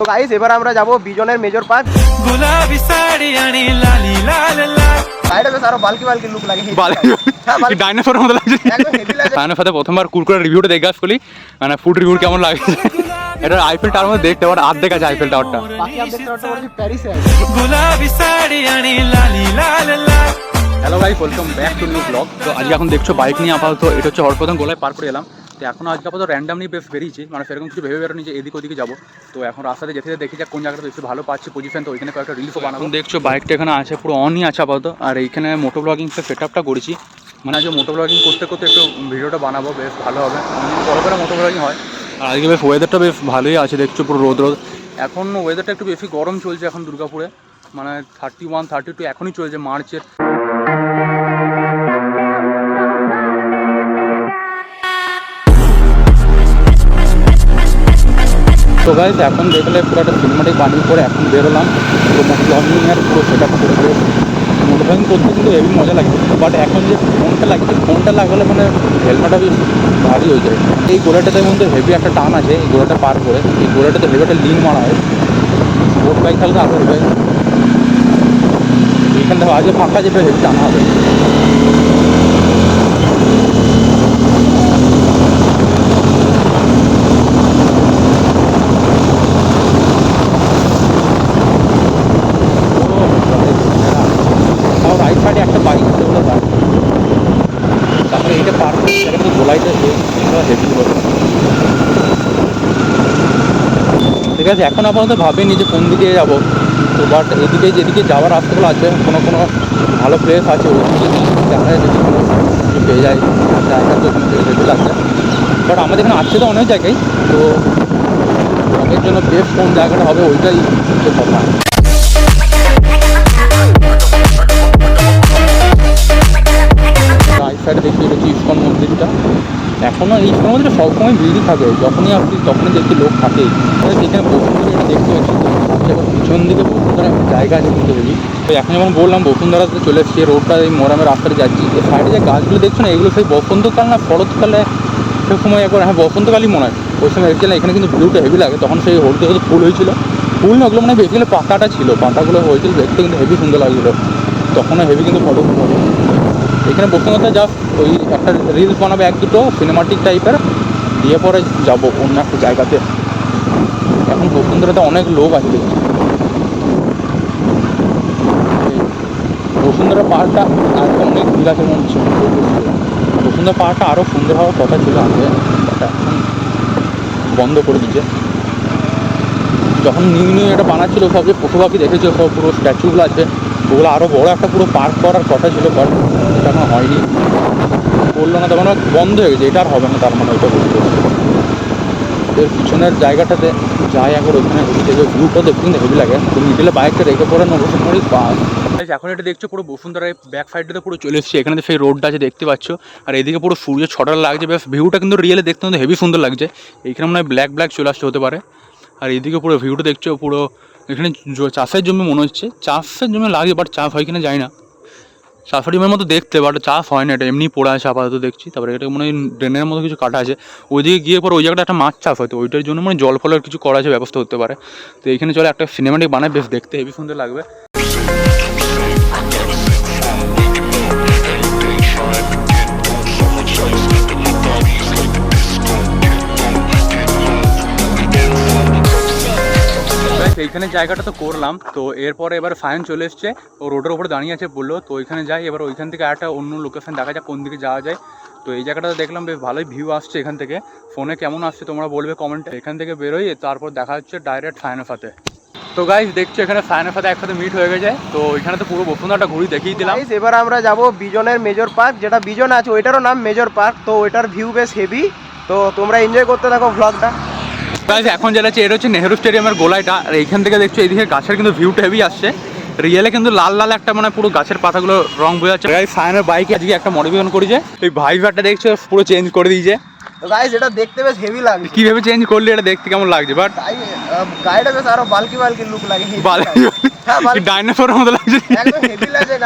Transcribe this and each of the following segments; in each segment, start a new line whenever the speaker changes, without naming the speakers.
তো গাইস এবার আমরা যাব বিজনের মেজর পার্ক
গোলাপি শাড়ি আনি লালি লাল লাল।
সাইডে তো আরও বালকি বালকি লুক লাগে। বালকি
ডাইনোসরের
হ্যাঁ, মতো মানে
ডাইনোসরে প্রথমবার কুরকুরা রিভিউটা দেখ দেখে কলি মানে ফুড রিভিউ কেমন লাগে। এটা আইফেল টাওয়ার মধ্যে দেখতে পারো। অর্ধেক আছে আইফেল টাওয়ারটা
বাকি অর্ধেক টাওয়ারটা হচ্ছে প্যারিসে
গোলাপি শাড়ি আনি লালি লাল লাল।
হ্যালো ভাই welcome back to new blog তো আজকে এখন দেখছ বাইক নিয়ে আপাতত। এটা হচ্ছে হরপদম গোলায় পার করে এলাম। তো এখন আজকে আপাতত র্যান্ডামলি বেশ বেরিয়েছি। মানে সেরকম কিছু ভেবে বেরোনি যে এদিক ওদিকে যাব। তো এখন রাস্তাতে যেতে দেখি যে কোন জায়গাটা বেশি ভালো পাচ্ছি পজিশন তো ওইখানে কয়েকটা রিলসও বানাবো। দেখছ বাইকটা এখানে আছে, পুরো অনই আছে আপাতত। আর এইখানে মোটো ব্লগিং সেট আপটা করেছি। মানে আজকে মোটো ব্লগিং করতে করতে একটু ভিডিওটা বানাবো, বেশ ভালো হবে। বড় করে মোটো ব্লগিং হয়। আর আজকে বেশ ওয়েদারটা বেশ ভালোই আছে, দেখছ পুরো রোদ রোদ। এখন ওয়েদারটা একটু বেশি গরম চলছে এখন দুর্গাপুরে। মানে থার্টি ওয়ান থার্টি টু এখনই চলছে মার্চের তো গাইজ এখন দেখলে পুরো একটা সিনেমাটিক বানিয়ে করে এখন বেরোলাম। তো মোটরব্লগিংয়ের পুরো সেট করে মোটরব্লগিং করতে কিন্তু হেভি মজা লাগে। বাট এখন যে ফোনটা লাগছে ফোনটা লাগালে মানে হেলমেটটা বেশ ভারী হয়ে যায়। এই গোড়াটাতে মধ্যে হেভি একটা টান আছে, এই গোড়াটা পার করে। এই গোড়াটাতে হেভি একটা লিন মারা হয়। রোড বাইক থাকলে আরও হেভি এইখান থেকে আগে ফাঁকা যেটা হেভি টানা হবে তাও রাইট সাইডে একটা বাইক আছে ওটা দাঁড় ঠিক আছে, এখন আপাতত ভাবিনি যে কোন দিকে যাব। তো বাট এদিকে যেদিকে যাওয়ার রাস্তাগুলো আছে, কোনো কোনো ভালো প্লেস আছে, ওই দিকে দেখা যায় যদি কোনো কিছু পেয়ে যায় জায়গা তো হেভি লাগছে বাট আমাদের এখানে আছে তো অনেক জায়গায়, তো ব্লগের জন্য বেস্ট কোন জায়গাটা হবে, ওইটাই হচ্ছে কথা। ইস্কন মন্দিরটা। এখনও এই মন্দিরটা সবসময় ভিড়ই থাকে, যখনই আসছি তখনই দেখি লোক থাকে। এখানে বসুন্ধরা এটা দেখতে পাচ্ছি এবার পিছন দিকে বসুন্ধরা একটা জায়গা আছে কিন্তু দেখি তো এখন যেমন বললাম বসুন্ধরাতে চলে এসেছি রোডটা এই মোরামের রাস্তাতে যাচ্ছি। এই সাইডে যে গাছগুলো দেখছ না, এগুলো সেই বসন্তকাল না শরৎকালে সে সময় একবার হ্যাঁ বসন্তকালই মনে হয়। ওই সময় এসেছিলাম, এখানে কিন্তু ভিউটা হেভি লাগে। তখন সেই হলুদ হলুদ ফুল হয়েছিল। ফুল না ওগুলো মানে বেসিক্যালি পাতাটা ছিল, পাতাগুলো হয়েছিল, দেখতে কিন্তু হেভি সুন্দর লাগছিল। তখনও হেভি কিন্তু ফটো এখানে বসুন্ধরা জাস্ট ওই একটা রিলস বানাবে এক দুটো সিনেমাটিক টাইপের দিয়ে পরে যাব অন্য একটা জায়গাতে। এখন বসুন্ধরাতে অনেক লোক আছে দেখছি। বসুন্ধরা পাহাড়টা আজকে অনেক ভিড় আছে মনে হচ্ছে। বসুন্ধরা পাহাড়টা আরও সুন্দর হওয়ার কথা ছিল আগে। এখন বন্ধ করে দিচ্ছে যখন নিউ নিউ এটা বানাচ্ছিল, সব যে পশু পাখি দেখেছ, সব পুরো স্ট্যাচুগুলো আছে। ওগুলো আরও বড় একটা পুরো পার্ক করার কথা ছিল বাট এটা এখন হয়নি। বলল না, তখন বন্ধ হয়ে গেছে, এটা আর হবে না, তার মানে ওইটা বলতে এর পিছনের জায়গাটাতে যাই এখন ওখানে হেভি দেখবে ভিউটা দেখতে কিন্তু হেভি লাগে। তো মিডিলে বাইকটা রেখে পরে নবসে পড়ি বাস এখন এটা দেখছ পুরো বসুন্ধরায় ব্যাক সাইডটাতে পুরো চলে এসেছি। এখানে সেই রোডটা আছে, দেখতে পাচ্ছ। আর এদিকে পুরো সূর্য ছটা লাগছে, বেশ ভিউটা কিন্তু রিয়েলে দেখতে কিন্তু হেভি সুন্দর লাগছে। এইখানে মনে হয় ব্ল্যাক ব্ল্যাক চলে আসতে হতে পারে। আর এদিকে পুরো ভিউটা দেখছ, পুরো এখানে চাষের জমি মনে হচ্ছে। চাষের জমি লাগে বাট চাষ হয় কিনা যায় না। চাষের জমির মতো দেখতে বাট চাষ হয় না, এটা এমনি পড়ে আছে আপাতত দেখছি। তারপরে এটা মনে হয় ড্রেনের মতো কিছু কাটা আছে। ওইদিকে গিয়ে পর ওই জায়গাটা একটা মাছ চাষ হয়তো ওইটার জন্য মানে জল ফলের কিছু করা আছে, ব্যবস্থা হতে পারে। তো এখানে চলে একটা সিনেমাটিক বানায়, বেশ দেখতে হেভি সুন্দর লাগবে। Guys, এইখানে জায়গাটা তো করলাম। তো এরপরে এবার ফাইন চলে এসছে। ও রোডের উপরে দাঁড়িয়ে আছে বলল। তো ওইখানে যাই এবার ওইখান থেকে একটা অন্য লোকেশন দেখা যাক কোন দিকে যাওয়া যায়। তো এই জায়গাটা দেখলাম বেশ ভালোই ভিউ আসছে এখান থেকে। ফোনে কেমন আসছে তোমরা বলবে কমেন্টে এখান থেকে বেরোই তারপর দেখা হচ্ছে ডাইরেক্ট ফাতে তো গাইজ দেখছ এখানে ফাতে একসাথে মিট হয়ে গেছে। তো এখানে তো পুরো বসুন্ধরাটা ঘুরি দেখিয়ে দিলাম।
এবার আমরা যাব বিজনের মেজর পার্ক যেটা বিজন আছে ওইটারও নাম মেজর পার্ক তো ওইটার ভিউ বেশ হেভি তো তোমরা এনজয় করতে থাকো ভ্লগটা
গাইজ এখন যেটা হচ্ছে এটা হচ্ছে নেহেরু স্টেডিয়ামের গোলাইটা। আর এইখান থেকে দেখছ এইদিকে গাছের কিন্তু ভিউটা হেভি আসছে। রিয়েলে কিন্তু লাল লাল একটা মানে পুরো গাছের পাতাগুলো রং বোঝা যাচ্ছে। গাইজ সায়নের বাইকে আজকে একটা মডিফিকেশন করেছে। এই ভাইভারটা দেখছ পুরো চেঞ্জ করে দিয়েছে।
গাইজ এটা দেখতে বেশ হেভি লাগছে।
কীভাবে চেঞ্জ করলি এটা দেখতে কেমন লাগছে? বাট
গাড়িটা বেশ আরও বালকি বালকি লুক লাগে। বালকি।
ডাইনোসরের মতো লাগছে।
একদম হেভি লাগছে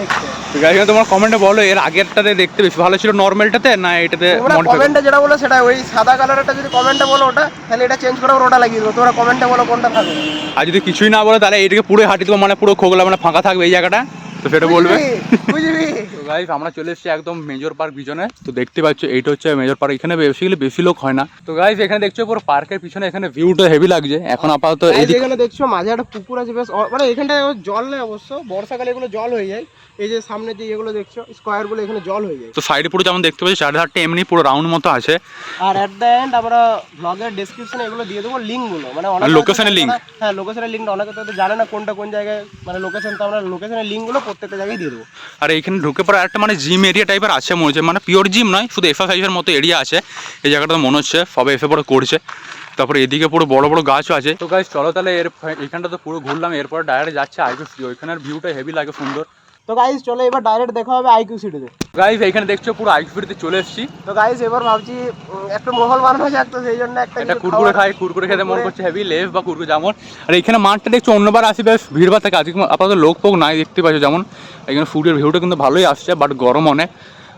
দেখতে?
তো guys, এখানে তোমার কমেন্টে বলো এর আগেরটাতে দেখতে বেশি ভালো ছিল নর্মালটাতে না এটাতে?
কমেন্টে যেটা বলো সেটা ওই সাদা কালারটা যদি কমেন্টে বলো ওটা তাহলে এটা চেঞ্জ করে ওটা লাগিয়ে দেবো। তোমরা কমেন্টে বলো কোনটা থাকবে
আর যদি কিছুই না বলো তাহলে এটাকে পুরো হাঁটি দেবো মানে পুরো খোগলা মানে ফাঁকা থাকবে এই জায়গাটা। তো সেটা বলবে? তো গাইস আমরা চলে এসেছি একদম মেজর পার্ক পিছনে। তো দেখতে পাচ্ছ এইটা হচ্ছে মেজর পার্ক এখানে বেসিক্যালি বেশি লোক হয় না। তো গাইস এখানে দেখছ পুরো পার্কের পিছনে এখানে ভিউটা হেভি লাগছে। এখন আপাতত
এই
এইদিকে
যেখানে দেখছ মাঝে একটা পুকুর আছে বেশ মানে এখানটায় জল নেই অবশ্য। বর্ষাকালে এগুলো জল হয়ে যায়। এই যে সামনে যে এগুলো দেখছ স্কোয়ারগুলো এখানে জল হয়ে যায়।
তো সাইডে পুরো যেমন দেখতে পাচ্ছি চার ধারটা এমনি পুরো রাউন্ড মতো আছে।
আর এট দ্য এন্ড আমরা ব্লগের ডেসক্রিপশনে এগুলো দিয়ে দেবো লিঙ্কগুলো। মানে? জানে না- হ্যাঁ লোকেশনের লিঙ্কটা অনেকে তো জানে না কোনটা কোন জায়গায় মানে লোকেশন তো আমরা লোকেশনের লিঙ্কগুলো প্রত্যেকটা জায়গায় দিয়ে দেবো।
আর এইখানে ঢুকে পরে একটা মানে জিম এরিয়া টাইপের আছে মনে হচ্ছে। মানে পিওর জিম নয় শুধু এক্সারসাইজের মতো এরিয়া আছে। এই জায়গাটা মনে হচ্ছে সবে এসে পরে করছে। তারপরে এদিকে পুরো বড় বড় গাছও আছে। তো গাছ চলো তাহলে এর এখানটা তো পুরো ঘুরলাম এরপর ডাইরেক্ট যাচ্ছে আইকু ফ্রি ওইখানের ভিউটা হেভি লাগে সুন্দর।
তো গাইজ চলো এবার ডাইরেক্ট দেখা হবে আইকিউ সিটিতে
গাইজ এখানে দেখছ পুরো আইকু ফ্রিতে চলে এসেছি।
তো গাইজ এবার ভাবছি একটা মহল বানানো যাক তো সেই জন্য একটা
একটা কুরকুরে খাই কুরকুরে খেতে মন করছে হেভি লেভ বা কুরকুরে যেমন আর এখানে মাঠটা দেখছ অন্যবার আসি বেশ ভিড় থাকে। আজকে আপাতত লোক ফোক নাই দেখতে পাচ্ছ যেমন। এখানে ফুডের ভিউটা কিন্তু ভালোই আসছে বাট গরম অনেক।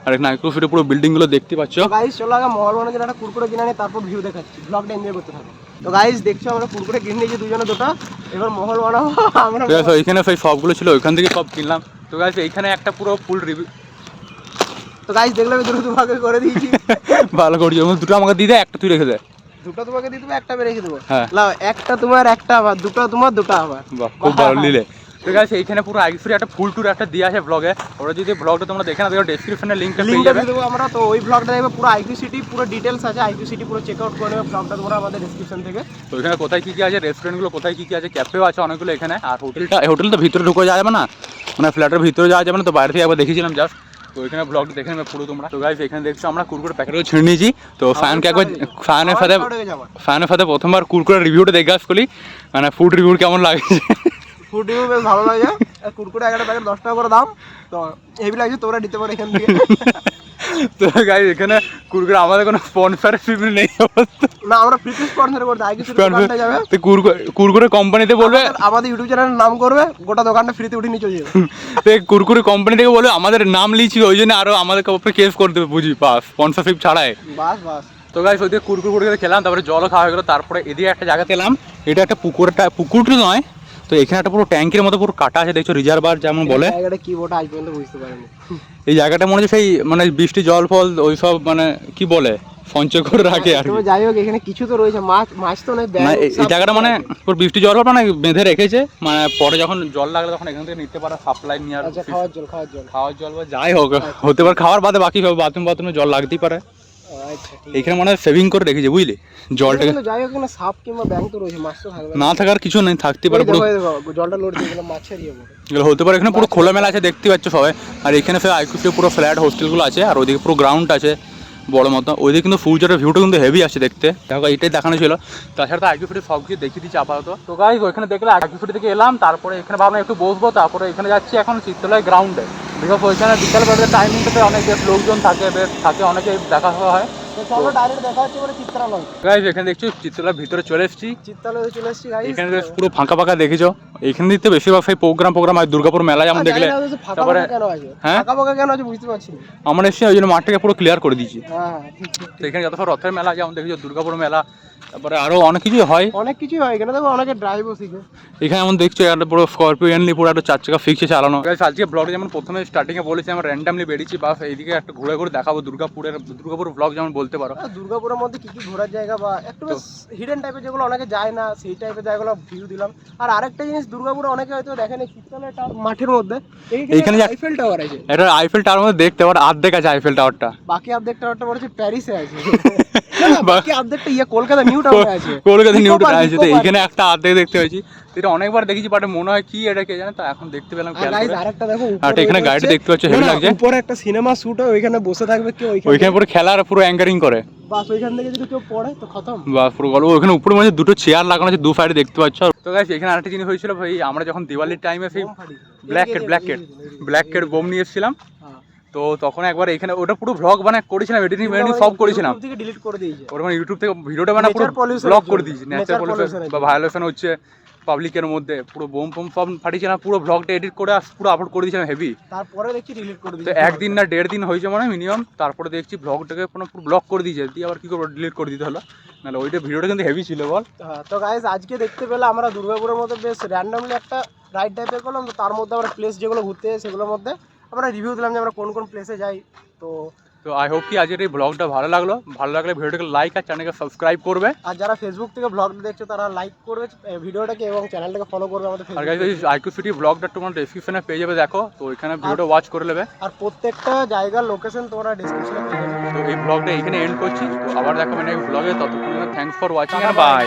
আর এখানে আইকু ফ্রিতে পুরো বিল্ডিংগুলো দেখতে পাচ্ছ।
গাইজ চলো আগে মহল বানানোর জন্য একটা কুরকুরে কিনে আনি তারপর ভিউ দেখাচ্ছি। ব্লগটা এনজয় করতে থাকো। তো গাইজ দেখছ আমরা কুরকুরে কিনে নিয়েছি দুজনে দুটো। এবার মহল বানাবো আমরা
ওইখানে সেই সবগুলো ছিল ওইখান থেকে সব কিনলাম। তো গাইস এইখানে একটা পুরো ফুল রিভিউ
তো গাইস দেখলে আমি দুটো তোমাকে করে দিয়েছি।
ভালো করি দুটো আমাকে দিয়ে দে একটা তুই রেখে দে।
দুটো তোমাকে দিয়ে দেবো একটা আমি রেখে দেবো।
হ্যাঁ।
একটা তোমার একটা আবার দুটো তোমার দুটো আবার
খুব ভালো নিলে। ঠিক আছে এইখানে পুরো আইস ফ্রি একটা ফুল টুর একটা দিয়ে আছে ব্লগে ওরা যদি ব্লগটা তোমরা দেখে না দেখো ডেসক্রিপশনে লিঙ্কটা পেয়ে যাবে।
দেবো আমরা। তো ওই ব্লগটা দেখবে পুরো আইকিউ সিটি পুরো ডিটেলস আছে। আইকিউ সিটি পুরো চেক আউট করে নেবে ব্লগটা তোমরা আমাদের ডিসক্রিপশন থেকে।
তো ওইখানে কোথায় কী কী আছে রেস্টুরেন্টগুলো কোথায় কী কী আছে ক্যাফেও আছে অনেকগুলো এখানে। আর হোটেলটা হোটেল তো ভিতরে ঢুকে যাওয়া যাবে না? মানে ফ্ল্যাটের ভিতরে যাওয়া যাবে না তো বাইরে থেকে একবার দেখেছিলাম জাস্ট তো ওইখানে ব্লগটা দেখে নেবে পুরো তোমরা। তো গাইস এখানে দেখছ আমরা কুরকুরে প্যাকেটও ছিঁড়ে নিয়েছি। তো ফ্যানকে একবার ফ্যানের সাথে ফ্যানের সাথে প্রথমবার কুরকুরের রিভিউটা দেখে আস করি মানে ফুড রিভিউ কেমন লাগছে?
ফুড বেশ ভালো লাগে। আর কুরকুরে একটা প্যাকেট দশ টাকা করে দাম। তো হেভি লাগছে তোমরা নিতে পারো এখান থেকে
তো গাইস এখানে কুরকুরে আমাদের কোনো স্পন্সর নেই
না আমরা ফ্রিতে স্পন্সর করতে আইকিউ সিটি দোকানটা যাবে।
তো কুরকুরে কুরকুরে কোম্পানিতে বলবে
আমাদের- আমাদের ইউটিউব চ্যানেলের নাম করবে গোটা দোকানটা ফ্রিতে উঠে নিয়ে চলে যাবে।
তো কুরকুরে কোম্পানি থেকে বলবে আমাদের নাম লিখছি ওই জন্য আরও আমাদেরকে উপরে কেস করে দেবে বুঝি পাস স্পন্সরশিপ ছাড়াই।
বাস বাস।
তো গাইস ওইদিকে কুরকুর কুরকুরে খেলাম তারপরে জলও খাওয়া হয়ে গেলো তারপরে এদিকে একটা জায়গাতে এলাম এটা একটা পুকুরটা পুকুরটা নয় তো এখানে একটা পুরো ট্যাঙ্কের মতো পুরো কাটা আছে দেখছ রিজার্ভার যেমন বলে।
এই জায়গাটা কি ওটা আজ পর্যন্ত বুঝতে পারিনি।
এই জায়গাটা মনে হচ্ছে সেই মানে বৃষ্টি জল ফল ওই সব মানে কি বলে সঞ্চয় করে রাখে আর
যাই হোক এখানে কিছু তো রয়েছে। মাছ মাছ তো
না এই- জায়গাটা মানে পুরো বৃষ্টি জল ফল মানে বেঁধে রেখেছে। মানে পরে যখন জল লাগলে তখন এখান থেকে নিতে পারে সাপ্লাই নিয়ে আর
আচ্ছা খাওয়ার জল খাওয়ার জল।
খাওয়ার জল বা যাই হোক হতে পারে খাওয়ার বাদে বাকি সব বাথরুম বাথরুমে জল লাগতেই পারে। এখানে মনে হয় সেভিং করে রেখেছে বুঝলি? জলটাকে
কিন্তু যাই সাপ কিংবা ব্যাং তো রয়েছে মাছ তো থাকবে
না। থাকার কিছু নেই থাকতে পারে
জলটা মাছের ইয়ে
এগুলো হতে পারে এখানে পুরো খোলামেলা আছে দেখতে পাচ্ছ সবাই। আর এখানে সে আইকুসে পুরো ফ্ল্যাট হোস্টেলগুলো আছে আর ওদিকে পুরো গ্রাউন্ড আছে। বড় মতো। ওইদিকে কিন্তু ফিউচারের ভিউটা কিন্তু হেভি আছে দেখতে। দেখো, এটাই দেখানো ছিল। তাছাড়া তো আগে ফিটে সব কিছু দেখিয়ে দিচ্ছি আপাতত। তো গাই ওইখানে দেখলে আগে ফিটে থেকে এলাম, তারপরে এখানে ভাবলাম একটু বসবো, তারপরে এখানে যাচ্ছি এখন চিত্রালয় গ্রাউন্ডে বিকজ ওইখানে বিকালবেলার টাইমিংটাতে অনেক লোকজন থাকে, বেশ থাকে অনেকে দেখা হয়।
তো চলো ডাইরেক্ট দেখা হচ্ছে বলে চিত্রালয়।
গাইজ এখানে দেখছি চিত্রালয়ের ভিতরে চলে এসেছি।
চলে এসেছি
এখানে পুরো ফাঁকা ফাঁকা দেখেছ। এখানে থেকে বেশিরভাগ সেই প্রোগ্রাম প্রোগ্রাম আর দুর্গাপুর দেখলে। তারপরে
আছে?
হ্যাঁ?
ফাঁকা ফাঁকা কেন আছে বুঝতে পারছি
আমরা এসে ওই জন্য মাঠটাকে পুরো ক্লিয়ার করে দিয়েছি।
হ্যাঁ হ্যাঁ,
এখানে যত রথের মেলা যেমন দেখেছ দুর্গাপুর মেলা তারপরে আরও অনেক কিছু হয়।
অনেক কিছুই হয় এখানে দেখো অনেকে ড্রাইভও শিখে।
এখানে যেমন দেখছ একটা পুরো স্করপিও নিয়ে পুরো একটা চার চাকা ফিক্সে চালানো। আজকে ব্লগ যেমন প্রথমে স্টার্টিং এ বলেছি আমরা র্যান্ডামলি বেরিয়েছি বা এইদিকে একটা ঘুরে ঘুরে দেখাবো দুর্গাপুরের দুর্গাপুর ব্লগ যেমন বলতে পারো।
দুর্গাপুরের মধ্যে কি কি ঘোরার জায়গা বা একটু হিডেন টাইপের যেগুলো অনেকে যায় না সেই টাইপের জায়গাগুলো ভিউ দিলাম। আর আরেকটা জিনিস দুর্গাপুরে অনেকে হয়তো দেখেনি টাওয়ার মাঠের মধ্যে।
এইখানে
আইফেল টাওয়ার আছে।
এটা আইফেল টাওয়ার মধ্যে দেখতে পারো অর্ধেক আছে আইফেল টাওয়ারটা
বাকি অর্ধেক টাওয়ারটা বলেছে প্যারিসে আছে। বাকি অর্ধেকটা ইয়ে কলকাতা নিউ
কলকাতা নিউটন আছে। তো। এইখানে একটা অর্ধেক দেখতে পেয়েছি। তো এটা অনেকবার দেখেছি বাট মনে হয় কি এটা কে জানে তো এখন দেখতে পেলাম
আরেকটা দেখো
আর এখানে গাড়িটা দেখতে পাচ্ছ, হেভি লাগছে।
উপরে একটা সিনেমা শুট হয় ওইখানে বসে থাকবে কেউ ওইখানে
পুরো খেলার পুরো অ্যাঙ্কারিং করে।
বাস ওইখান থেকে যদি কেউ পড়ে তো খতম।
বা পুরো গল্প ওখানে উপরে দুটো চেয়ার লাগানো আছে দু সাইডে দেখতে পাচ্ছ। তো গাইস এখানে আরেকটা জিনিস হয়েছিল ভাই আমরা যখন দিওয়ালির টাইমে সেই black cat black cat black cat bomb নিয়ে এসেছিলাম। তো তখন একবার এখানে ওটা পুরো ভ্লগ বানায় করেছিলাম এডিটিং
আমাদের
সব করেছিলাম।
ডিলিট করে দিয়েছে।
ওর মানে ইউটিউব থেকে ভিডিওটা বানা পুরো ব্লগ করে দিয়েছি ন্যাচারাল পলিউশন বা। ভায়োলেশন হচ্ছে পাবলিকের মধ্যে পুরো বোম ফোম সব ফাটিয়েছিলাম পুরো ব্লগটা এডিট করে আর পুরো আপলোড করে দিয়েছিলাম হেভি
তারপরে দেখছি ডিলিট করে
তো
দিয়েছি।
একদিন না দেড় দিন হয়েছে মানে মিনিমাম তারপরে দেখছি ব্লগটাকে পুরো পুরো ব্লক করে দিয়েছে দিয়ে আবার কী করব ডিলিট করে দিতে হলো। নাহলে ওইটা ভিডিওটা কিন্তু হেভি ছিল বল।
হ্যাঁ, তো গাইজ আজকে দেখতে পেলে আমরা দুর্গাপুরের মধ্যে বেশ র্যান্ডমলি একটা রাইড টাইপের করলাম তো তার মধ্যে আমরা প্লেস যেগুলো ঘুরতে সেগুলোর মধ্যে আমরা রিভিউ দিলাম যে আমরা কোন কোন প্লেসে যাই তো
তো আই হোপ কি আজকের এই ব্লগটা ভালো লাগল। ভালো লাগলে ভিডিওটাকে লাইক আর চ্যানেলকে সাবস্ক্রাইব করবে।
আর যারা ফেসবুক থেকে ব্লগটা দেখছ তারা লাইক করবে ভিডিওটাকে এবং চ্যানেলটাকে ফলো করবে আমাদের
আর গাইজ
ফেসবুক
আইকিউ সিটি ব্লগটা তোমার ডেসক্রিপশনে পেয়ে যাবে দেখো। তো ওইখানে ভিডিওটা ওয়াচ করে নেবে।
আর প্রত্যেকটা জায়গার লোকেশন তোমরা ডিসক্রিপশনে পেয়ে যাবে।
তো এই ব্লগটা এখানে এন্ড করছি। তো আবার দেখাবে নেক্সট ব্লগে ততক্ষণ থ্যাংকস ফর ওয়াচিং
টাটা,
বাই